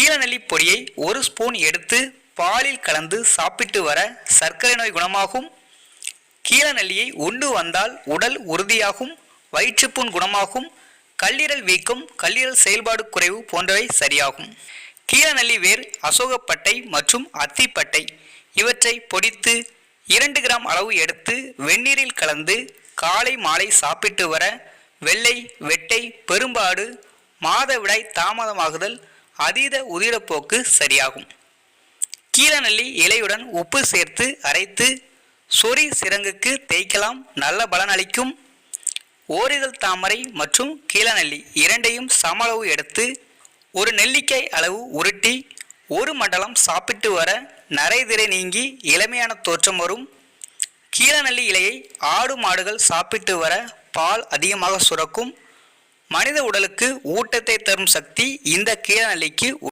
கீழநெல்லி பொடியை ஒரு ஸ்பூன் எடுத்து பாலில் கலந்து சாப்பிட்டு வர சர்க்கரை நோய் குணமாகும். கீழநெல்லியை உண்டு வந்தால் உடல் உறுதியாகும் வயிற்றுப்புண் குணமாகும் கல்லீரல் வீக்கம் கல்லீரல் செயல்பாடு குறைவு போன்றவை சரியாகும். கீழநெல்லி வேர் அசோகப்பட்டை மற்றும் அத்திப்பட்டை இவற்றை பொடித்து இரண்டு கிராம் அளவு எடுத்து வெந்நீரில் கலந்து காலை மாலை சாப்பிட்டு வர வெள்ளை வெட்டை பெரும்பாடு மாதவிடாய் தாமதமாகுதல் அதீத உதிரப்போக்கு சரியாகும். கீழநெல்லி இலையுடன் உப்பு சேர்த்து அரைத்து சொறி சிரங்குக்கு தேய்க்கலாம். நல்ல பலன் அளிக்கும். ஓரிதழ் தாமரை மற்றும் கீழநெல்லி இரண்டையும் சம அளவு எடுத்து ஒரு நெல்லிக்காய் அளவு உருட்டி ஒரு மண்டலம் சாப்பிட்டு வர நரைதிரை நீங்கி இளமையான தோற்றம் வரும். கீழநெல்லி இலையை ஆடு மாடுகள் சாப்பிட்டு வர பால் அதிகமாக சுரக்கும். மனித உடலுக்கு ஊட்டத்தை தரும் சக்தி இந்த கீழநெல்லிக்கு